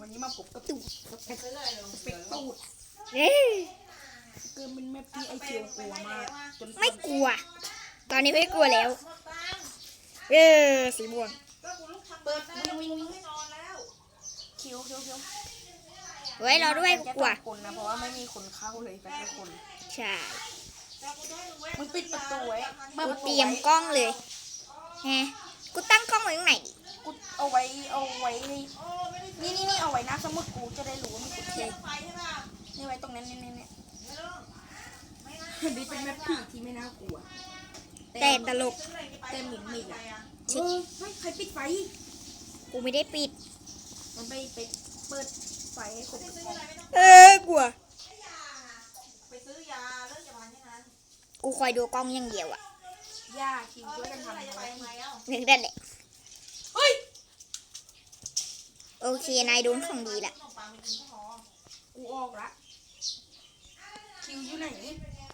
วันนี้มาพบกับตูดสเปกสเปกตูดเอ้ยเกินเป็นแมปที่ไอเคียวกลัวมากจนไม่กลัว ตอนนี้ไม่กลัวแล้ว เออสีม่วงเปิดวิ่งวิ่งวิ่งคิวคิวคิวไว้รอด้วยกูกลัวจะคนนะเพราะว่าไม่มีคนเข้าเลยแต่แค่คนใช่มึงปิดประตูไว้ปิดกูประเตรียมกล้องเลยแฮะกูตั้งกล้องไว้ตรงไหนดิกู เอาไว้เอาไว้นี่นี่นี่เอาไว้น้าสมุดกูจะได้รู้ว่ามีกูเทียนี่ไว้ตรงนั้นนี่นี่นี่นี่เป็นแมปผีที่ไม่น่ากลัวแต่ตลกแต่หมิ่นหมิ่นอะชิเฮ้ยใครปิดไฟกูไม่ได้ปิด มันไปไปเปิดไฟให้ครบทุกห้องเออกลัวไปซื้อยาเลิกยาบาลแค่นั้นกูคอยดูกล้องอย่างเดียวอะย่าคิวช่วยกันทำอะไรไปไว้ทำไมเนึกได้แหละ เฮ้ย โอเค นายโดนของดีละขนมปังไปกินก็พอกูออกละคิวอยู่ไหน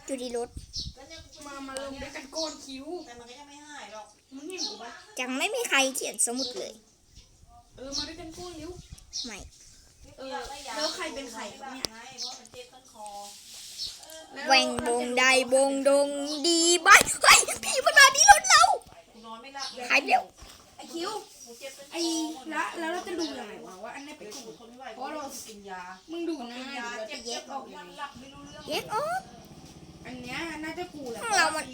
อยู่ที่รถแล้วเนี่ยกูมามาลงด้วยกันก่อนคิวแต่มันก็ยังไม่หายหรอกมึงเห็นกูปะจังไม่มีใครเขียนสมุดเลย เออมาด้วยกันก่อนเร็วไม่เออแล้วใครเป็นใครครับเนี่ยไงเพราะมันเจ็บต้นคอล้วแหวงบงใดบงดงดีบายเฮ้ยผีมันมาที่รถเรากูนอนไม่หลับเลยหายไปแล้วไอคิวกูเจ็บต้นคอ ไอละแล้วเราจะดูยังไงวะว่าอันไหนเป็นกูกูทนไม่ไหวเพราะเรากินยามึงดูนะกินเดี๋ยยาวเราเจ็จะบแยเจ็กบออกยัยังงไงหลับไม่รู้เรื่องแยกออกอันเนี้ยน่าจะกูแหละของเรามัน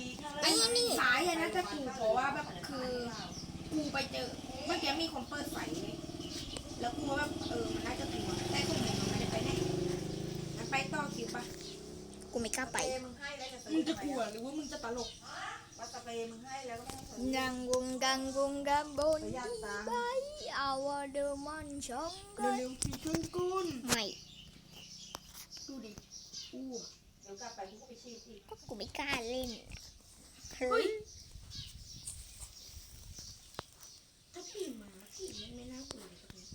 ไอ้นี่สายอะน่าจะกูเพราะว่าแบบคือกูไปเจอเมื่อกี้มีคนเปิดไฟเลยแล้วกูว่าแบบเออมันน่าจะกลัวแต่พวกมึงมันไม่ได้ไปไหนมันไปต่อคิวปะกูไม่กล้าไปเปรย์มึงให้แล้วจะซื้อมึงจะกลัวหรือว่ามึงจะตลกว่าส เปรย์มึงให้แล้วก็ไม่ให้ซื้อดังวงดังวงดังบนประหยัดตังค์ไปเอาเดอร์มันชงกัเร็วๆคิวช่วยกูนไม่ดูดิอู้เดี๋ยวกลับไปกูก็ไปฉีดอีกก็กูไม่กล้าเล่นเฮ้ยถ้าผีมาผีมันไม่น่ากลัว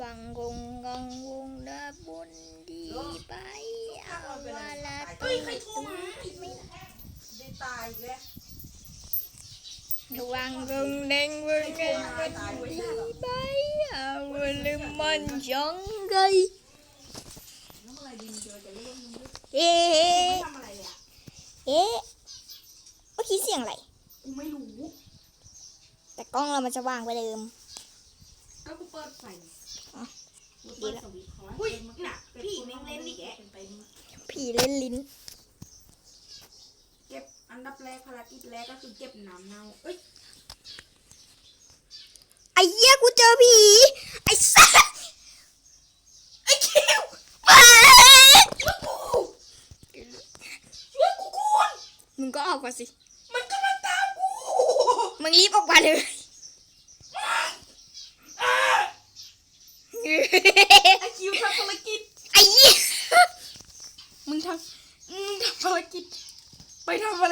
บังวงกังวงดาบนดีไปเอาวาลาเฮ้ยใครโทรมาได้ตายอีกแล้ว ระวังวงแดงวงแดงวงดีไปเอาเดอร์มันช่องกันน้ำอะไรดินเจอแต่เรื่องมึงด้วยเอ๊ไม่ะทำอะไรเลยอะเอ๊ะเมื่อกี้เสียงอะไรกูไม่รู้ แต่กล้องเรามันจะวางไปเดิมก็กูเปิดไฟอ๋อกูเปิดสวิตช์เขาอุ้ยน่ะพี่แม่งเล่นอีกแกเป็นไปมึงผีเล่นลิ้นเก็บ อันดับแรกภารกิจแรกก็คือเก็บน้ำเน่าเอ้ยไอ้เหี้ยกูเจอผีไอ้สัสไอ้คิวไปช่วยกูช่วยกูคุณมึงก็ออกมาสิ มันกำลังตามกูมึงรีบออกมาเลย ไอคิวทำภารกิจ ไอ้เหี้ย มึงทำมึงทำภารกิจ ไปทำภ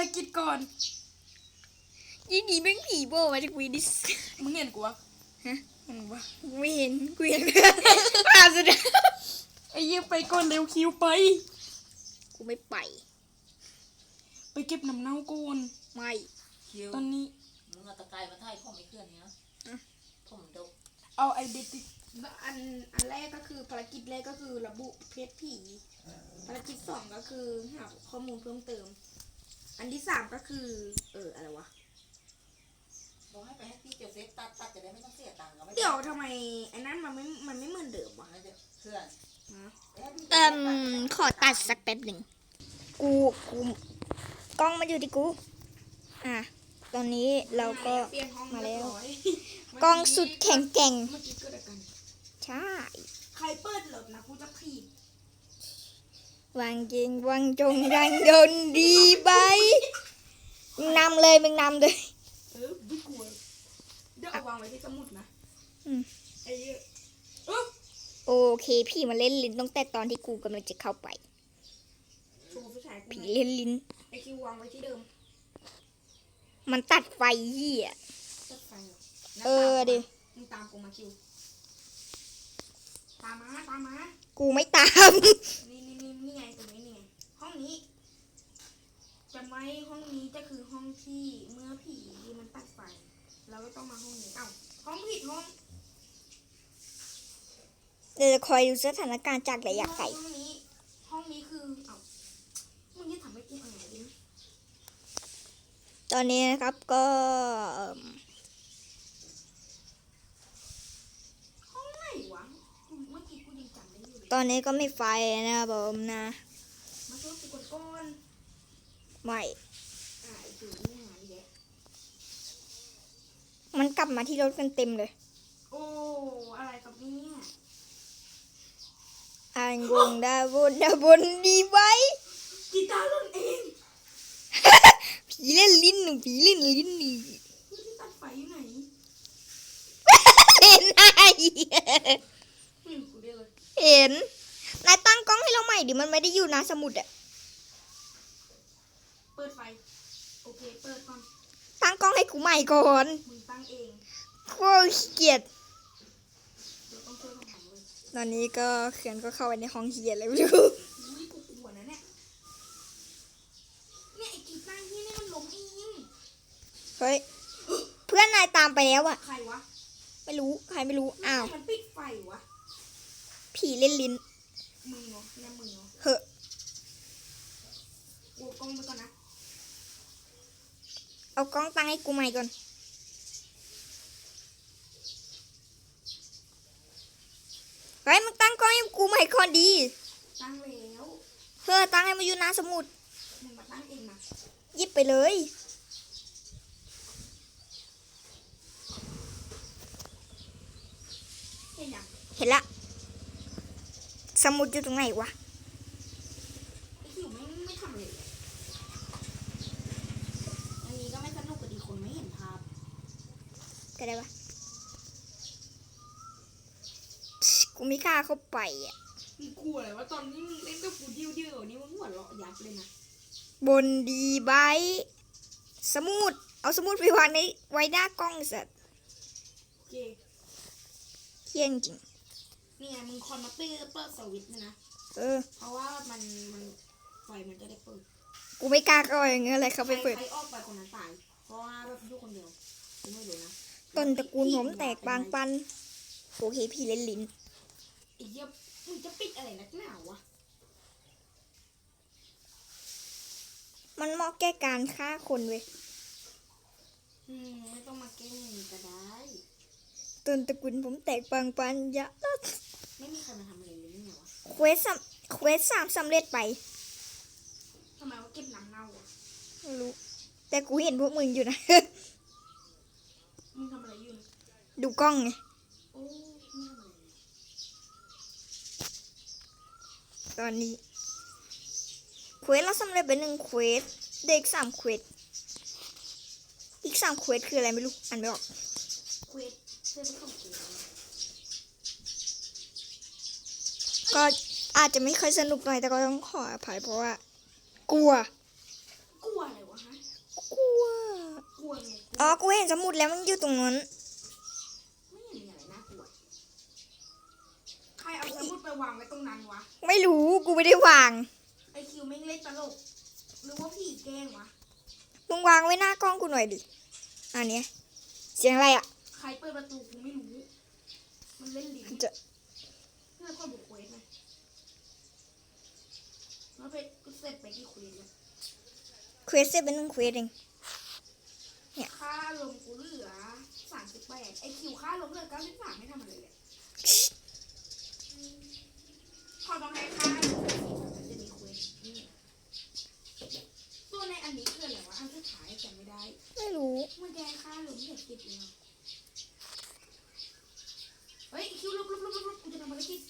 ารกิจก่อนยี่ดีแม่งผีโบมาจากวีดิสมึงเห็นกูวะฮะเห็นวะกูไม่เห็นกูเห็นผ่าสุดไอ้เหี้ยไปก่อนเร็วคิวไป กูไม่ไป ไปเก็บน้ำเน่าก่อนไม่คิวตอนนี้มึงเอาตะไคร้มาถ่ายผมไม่เคลื่อนเนี้ยอืมผมดกเอาไอเดติอันอันแรกก็คือภารกิจแรกก็คือระบุเพศผีภารกิจสองก็คือหาข้อมูลเพิ่มเติม อันที่สามก็คือ เอออะไรวะ บอกให้ไปให้พี่เจเซฟตัดตัดจะได้ไม่ต้องเสียตังค์ก็ไม่เดี๋ยวทำไมไอ้นั้นมันไม่ มันไม่เหมือนเดิมวะมันจะเพื่อนฮะไปให้พี่เอิ่มขอตัดสักแป๊บหนึ่ง กูกูกล้องมาอยู่ที่กู อะ ตอนนี้เราก็เปลี่ยนห้องมาแล้วเรียบร้อยกล้องสุดแข็งแกร่ง เมื่อกี้เกิดอะไรกันใช่ ใครเปิดรถนะกูจะถีบวางจริงวางจงรังดนดีไป มึงนำเลยมึงนำเลยเออไม่กลัวเดี๋ยวเอาวางไว้ที่สมุดนะอืมไอ้เหี้ยเออโอเค พี่มาเล่นลิ้นตั้งแต่ตอนที่กูกำลังจะเข้าไป โชว์ผู้ชายกูผีหน่อยเล่นลิ้น ไอคิววางไว้ที่เดิมมันตัดไฟเหี้ย ตัดไฟเหรอเออดิ มึงตามกูมาคิว ตามมาตามมา กูไม่ตาม นี่นี่นี่นี่ไงตรงนี้นี่ไง ห้องนี้จะไหม่ห้องนี้จะ คือห้องที่เมื่อผีมันตัดไฟเราก็ต้องมาห้องนี้เอ้าห้องผิดห้องกเดี๋ยวจะคอยดูสถานการณ์จากระยะไกลห้องนี้ห้องนี้คือเอ้ามึงจะทำให้กูอะไรดิตอนนี้นะครับก็เอิ่มห้องไหนวะเมื่อกี้กูยังจำได้อยู่เลยตอนนี้ก็ไม่ไฟนะครับผมนะ มาช่วยกูกดก้อน ไม่ อ่าไอ้ถือนี่หาดิแก มันกลับมาที่รถกันเต็มเลย โอ้ อะไรกับเนี่ยอ่านวงดาบนดาบนดีไว้กีตาร์หล่นเอง ผีเล่นลิ้นหนึ่งผีเล่นลิ้นนี่มึงที่ตัดไฟอยู่ไหนเห็นไออืมกูเรียกเลยเห็น นายตั้งกล้องให้เราใหม่ดิ มันไม่ได้อยู่นะสมุดอะ เปิดไฟ โอเค เปิดก่อนตั้ง กล้องให้กูใหม่ก่อนมึงตั้งเองโคตรขี้เกียจเดี๋ยวต้องช่วยกันทำเลยตอนนี้ก็เขื่อนก็เข้าไปในห้องเฮียอะไรไม่รู้อุ้ยกูกลัวนะเนี่ยเนี่ยไอ้กีตาร์ที่นี่มันล้มเองเฮ้ย เพื่อนนายตามไปแล้วอะใครวะ ไม่รู้ ใครไม่รู้ อ้าวทำไมมันปิดไฟวะ ผีเล่นลิ้น มึงเหรอเนี่ยมึงเหรอเหอะกูกล้องไปก่อนนะ เอากล้องตั้งให้กูใหม่ก่อน เฮ้ยมึงตั้งกล้องให้กูใหม่ก่อนดี ตั้งแล้วเฮ้อตั้งให้มันอยู่หน้าสมุด มึงมาตั้งเองนะหยิบไปเลยเห็นยังเห็นละ สมุดอยู่ตรงไหนวะ ไอ้คิวไม่ไม่ทำอะไรเลยอันนี้ก็ไม่สนุกกับดีคนไม่เห็นภาพ ก็ได้ปะกูไม่กล้าเข้าไปอะมึงกลัวอะไรวะตอนนี้มึงเล่นกับกูเดียวเดียวๆนี่มึงหัวเราะยับเลยนะบนดีไบต์สมุดเอาสมุดไปวางในไว้หน้ากล้องสัตว์โอเคเที่ยงจริงนี่ไงมึงคอนมาเปิดเปิดสวิตช์นะนะเออ เพราะว่ามันมันไฟมันจะได้เปิดกูไม่กล้าเข้าอย่างเงี้ยอะไรเข้าไปเปิดใครออกไปคนนั้นตายเพราะว่าแบบอยู่คนเดียวกูไม่รู้นะ ต้นตระกูลผมแตกบางปัน โอเคพี่เล่นลิ้นไอ้เหี้ยมึงจะปิดอะไรนักหนาวะมันเหมาะแก้การฆ่าคนเว้ยอืมไม่ต้องมาแกล้งอย่างนี้ก็ได้ ต้นตระกูลผมแตกบางปันยะไม่มีใครมาทำอะไรเลยนี่ไงวะเควสสำเควสสามสำเร็จไปทำไมว่าเก็บน้ำเน่าอะไม่รู้แต่กูเห็นพวกมึงอยู่นะ มึงทำอะไรอยู่นะดูกล้องไงโอ้ไม่ทำอะไรเลยตอนนี้เควสเราสำเร็จไปหนึ่งเควสเด็กสามเควสอีกสามเควสคืออะไรไม่รู้อ่านไม่ออกเควสเพื่อนของกูก็อาจจะไม่ค่อยสนุกหน่อยแต่ก็ต้องขออภัยเพราะว่า กลัว กลัวอะไรวะฮะกลัวกลั วไงอ๋อ กูเห็นสมุดแล้วมันอยู่ตรงนั้น ไม่เห็นมีอะไรน่ากลัวใครเอาสมุดไปวางไว้ตรงนั้นวะ ไม่รู้ กูไม่ได้วาง ไอคิวไม่งเล่นตลก หรือว่าผีแกล้งวะ มึงวางไว้หน้ากล้องกูหน่อยดิ อันเนี้ย เสียงอะไรอะ ใครเปิดประตูกูไม่รู้ มันเล่นลิ้นจะ เพื่อนคนบุกเควสไหมแล้วไปกูเสร็จไปที่เควสแล้วเควสเสร็จเป็นหนึ่งเควสเอง ค่าลมกูเหลือสามสิบแปด ไอคิวค่าลมเหลือเก้าสิบสามไม่ทำอะไรเลยพอต้องให้ค่าลมมันจะมีเควสนี่ตัวในอันนี้คืออะไรวะอันสุดท้ายจำไม่ได้ไม่รู้มันจะให้ค่าลมเหลือสิบเองเฮ้ยคิวลุกลุกลุกลุกลุกกูจะทำภารกิจ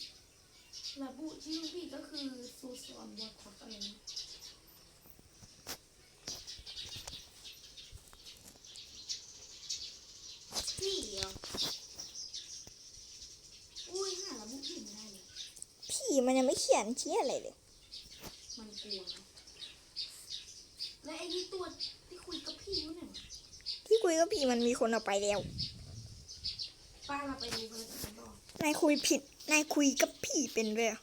ระบุชื่อพี่ก็คือซูซอนวอร์คอปอะไรนะพี่เหรออุ้ยหาระบุผิดไม่ได้เลย ผี มันยังไม่เขียนเชี้ยอะไรเลย มันกลัวนะและไอ้ที่ตัวที่คุยกับพี่อยู่ไหนวะที่คุยกับผีมันมีคนเอาไปแล้ว ป้าเราไปดูกันแล้วกันต่อนายคุยผิด นายคุยกับผีเป็นด้วยเหรอ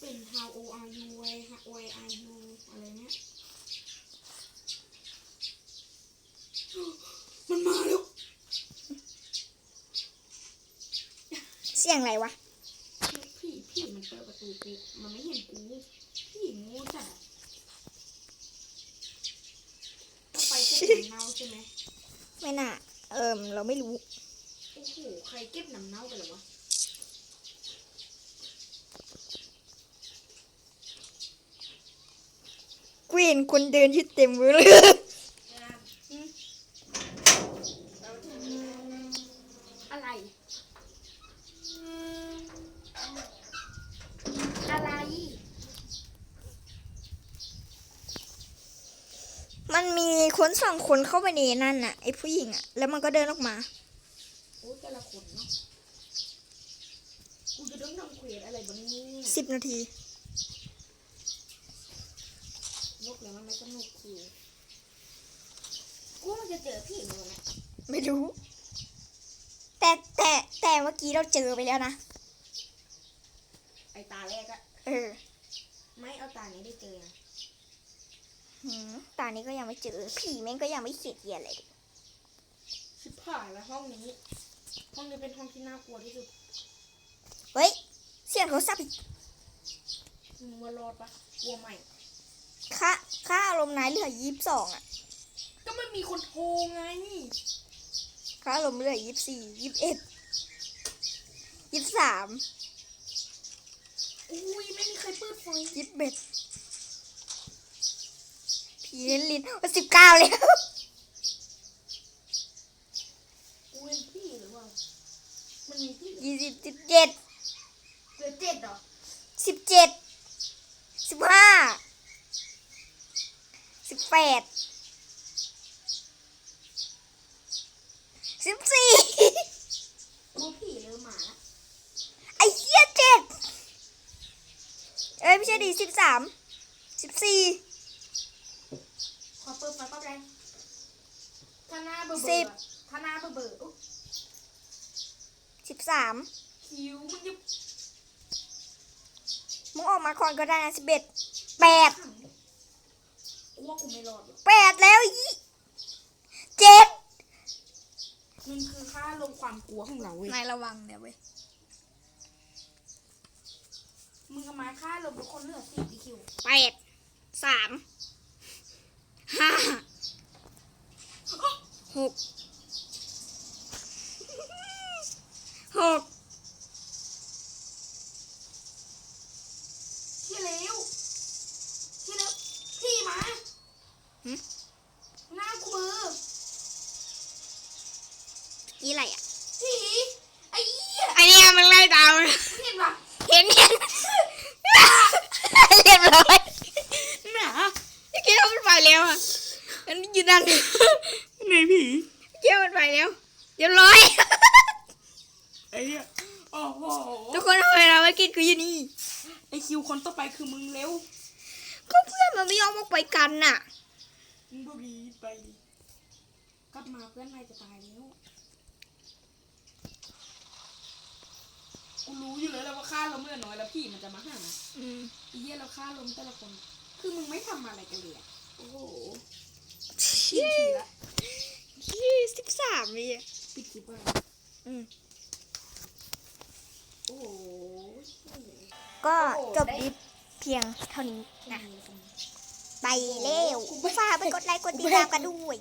เป็น how old are you why why are you อะไรเนี่ยมันมาแล้ว เสียงอะไรวะ ผีมันเปิดประตูกูมันไม่เห็นกูผีงูจัดอะต้องไปเก็บน้ำเน่าใช่ไหมไม่น่าเอิมเราไม่รู้ โอ้โหใครเก็บน้ำเน่าไปเหรอวะกูเห็นคนเดินอยู่เต็มเลย อะไร อะไร มันมี คนสองคนเข้าไปในนั่นน่ะไอ้ผู้หญิงอะ แล้วมันก็เดินออกมาโอ้แต่ละคนเนาะกูจะต้องทำเควสอะไรบ้างเนี่ยสิบนาทีนกแล้วมันไม่สนุกคือกูมันจะเจอผีมันไหมไม่รู้ แต่แต่แต่เมื่อกี้เราเจอไปแล้วนะ ไอตาแรกอะเออ ไม่เอาตานี้ได้เจอนะหืม ตอนนี้ก็ยังไม่เจอ ผีแม่งก็ยังไม่เขียดเยียอะไรเลยชิบหายแล้วห้องนี้ ห้องนี้เป็นห้องที่น่ากลัวที่สุดเฮ้ย เสียงโทรศัพท์อีกมึงว่ารอดปะกลัวใหม่ ค่าค่าอารมณ์นายเหลือยี่สิบสองอะ ก็ไม่มีคนโทรไง ค่าอารมณ์เหลือยี่สิบสี่ยี่สิบเอ็ดยี่สิบสามอุ้ยไม่มีใครเปิดไฟยี่สิบเอ็ด ผีเล่นลิ้นสิบเก้าแล้วกูเห็นพี่หรือเปล่ามันมีพี่ยี่สิบสิบเจ็ดเหลือเจ็ดเหรอสิบเจ็ดสิบห้าสิบแปดสิบสี่กูผีหรือหมาละไอ้เหี้ยเจ็ดเอ้ยไม่ใช่ดีสิบสามสิบสี่ข อเปิดไฟแป๊บแรงถ้าหน้าเบอร์เบสิอบร์ถ้าหน้าเบอร์เบอร์อุ๊ยสิบสามคิวมึงจะมึงออกมาก่อนก็ได้นะสิบเอ็ดแปดขำกูว่ากูไม่รอดหรอกแปดแล้วยี่เจ็ดมันคือค่าลงความกลัวของเราเว้ยนายระวังเนี่ยเว้ยมึงเอามาค่าลงทุกคนเหลือสิบดิคิวแปดสาม ห้าหกหกที่เร็วที่เร็วที่มาหน้ากูเบอร์กี่อะไรอะ ที่ไอ้เหี้ย ไอเนี่ยมันไล่ตาม มึงเห็นปะ เห็นเห็นเรียบร้อยหนาเมื่อกี้เรามันไปแล้วอะ อันนี้อยู่นั่นไหนผีเมื่อกี้มันไปแล้วเรียบร้อยไอ้เหี้ยโอ้โหทุกคนทำไมเราไม่กินกูอยู่นี่ไอคิวคนต่อไปคือมึงเร็วก็เพื่อนมันไม่ยอมออกไปกันน่ะมึงดูดีไปกลับมาเพื่อนนายจะตายแล้วกูรู้อยู่แล้วแหละว่าค่าลมเหลือน้อยแล้วพี่มันจะมาหาอืมไอีเหี้ยแล้วค่าลมแต่ละคน คือมึงไม่ทำอะไรกันเลยอะโอ้โห ปิดทีละยี่สิบสามวิอะปิดคลิปอะไรอืมโอ้โหก็จบดิเพียงเท่านี้นะ ไปเร็วฝากไปกดไลค์กดติดตามกันด้วย